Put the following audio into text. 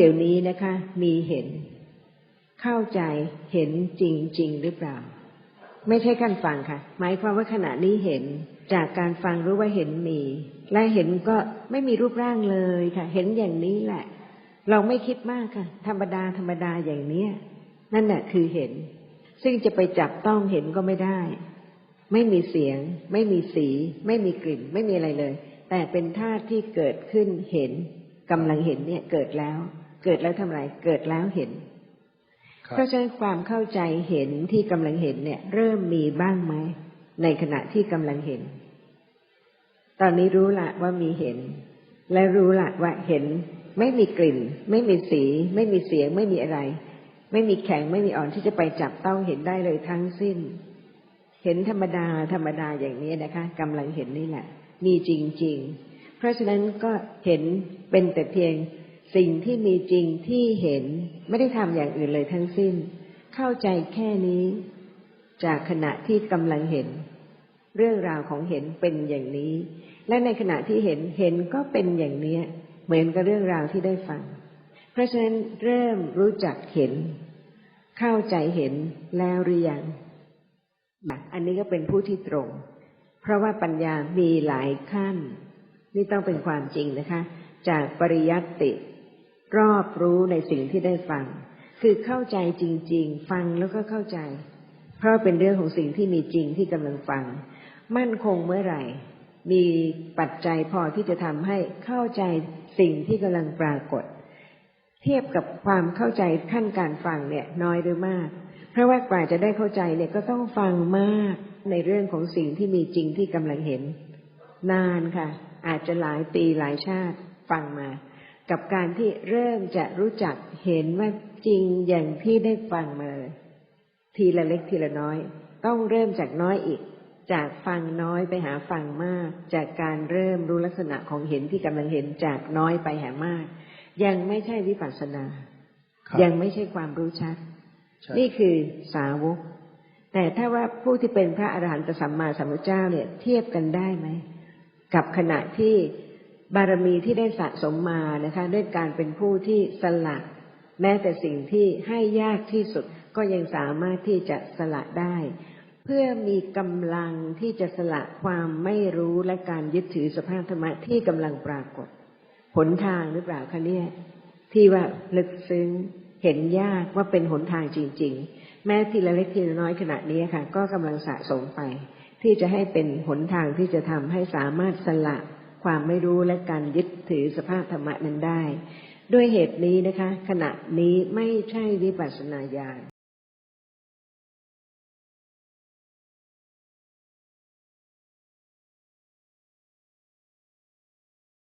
เดี๋ยวนี้นะคะ มีเห็น เข้าใจเห็นจริงๆหรือเปล่า ไม่ใช่การฟังค่ะ หมายความว่าขณะนี้เห็น จากการฟังรู้ว่าเห็นมี และเห็นก็ไม่มีรูปร่างเลยค่ะ เห็นอย่างนี้แหละ เราไม่คิดมากค่ะ ธรรมดาธรรมดาอย่างเนี้ย นั่นแหละคือเห็น ซึ่งจะไปจับต้องเห็นก็ไม่ได้ ไม่มีเสียง ไม่มีสี ไม่มีกลิ่น ไม่มีอะไรเลย แต่เป็นธาตุที่เกิดขึ้นเห็นกำลังเห็นเนี่ยเกิดแล้ว เกิดแล้วทำไร เกิดแล้วเห็นครับเพราะฉะนั้นความเข้าใจเห็นที่กำลังเห็นเนี่ย เริ่มมีบ้างไหมในขณะที่กำลังเห็น ตอนนี้รู้ละว่ามีเห็น และรู้ละว่าเห็น ไม่มีกลิ่น ไม่มีสี ไม่มีเสียง ไม่มีอะไร ไม่มีแข็งไม่มีอ่อนที่จะไปจับต้องเห็นได้เลยทั้งสิ้น เห็นธรรมดาธรรมดาอย่างนี้นะคะกำลังเห็นนี่แหละ มีจริง ๆ เพราะฉะนั้นก็เห็นเป็นแต่เพียง สิ่งที่มีจริงที่เห็นไม่ได้ทำอย่างอื่นเลยทั้งสิ้น เข้าใจแค่นี้ จากขณะที่กำลังเห็น เรื่องราวของเห็นเป็นอย่างนี้ และในขณะที่เห็นเห็นก็เป็นอย่างเนี้ยเหมือนกับเรื่องราวที่ได้ฟัง เพราะฉะนั้นเริ่มรู้จักเห็น เข้าใจเห็นแล้วหรือยังอันนี้ก็เป็นผู้ที่ตรง เพราะว่าปัญญามีหลายขั้น นี่ต้องเป็นความจริงนะคะ จากปริยัติ รอบรู้ในสิ่งที่ได้ฟัง คือเข้าใจจริง ๆ ฟังแล้วก็เข้าใจ เพราะเป็นเรื่องของสิ่งที่มีจริงที่กำลังฟัง มั่นคงเมื่อไหร่ มีปัจจัยพอที่จะทำให้เข้าใจสิ่งที่กำลังปรากฏ เทียบกับความเข้าใจขั้นการฟังเนี่ยน้อยหรือมาก เพราะว่ากว่าจะได้เข้าใจเนี่ยก็ต้องฟังมากในเรื่องของสิ่งที่มีจริงที่กำลังเห็น นานค่ะ อาจจะหลายปีหลายชาติฟังมา กับการที่เริ่มจะรู้จักเห็นว่าจริงอย่างที่ได้ฟังมาเลยทีละเล็กทีละน้อย ต้องเริ่มจากน้อยอีก จากฟังน้อยไปหาฟังมาก จากการเริ่มรู้ลักษณะของเห็นที่กำลังเห็นจากน้อยไปหามาก ยังไม่ใช่วิปัสสนาครับยังไม่ใช่ความรู้ชัดใช่นี่คือสาวก แต่ถ้าว่าผู้ที่เป็นพระอรหันตสัมมาสัมพุทธเจ้าเนี่ย เทียบกันได้ไหมกับขณะที่ บารมีที่ได้สะสมมานะคะ ด้วยการเป็นผู้ที่สละ แม้แต่สิ่งที่ให้ยากที่สุดก็ยังสามารถที่จะสละได้ เพื่อมีกำลังที่จะสละความไม่รู้และการยึดถือสภาพธรรมะที่กำลังปรากฏหนทางหรือเปล่าคะเนี่ยที่ว่าลึกซึ้งเห็นยากว่าเป็นหนทางจริง ๆ แม้ทีละเล็กทีละน้อยขณะนี้ค่ะ ก็กำลังสะสมไป ที่จะให้เป็นหนทางที่จะทำให้สามารถสละ ความไม่รู้และการยึดถือสภาพธรรมะนั้นได้ ด้วยเหตุนี้นะคะ ขณะนี้ไม่ใช่วิปัสสนาญาณ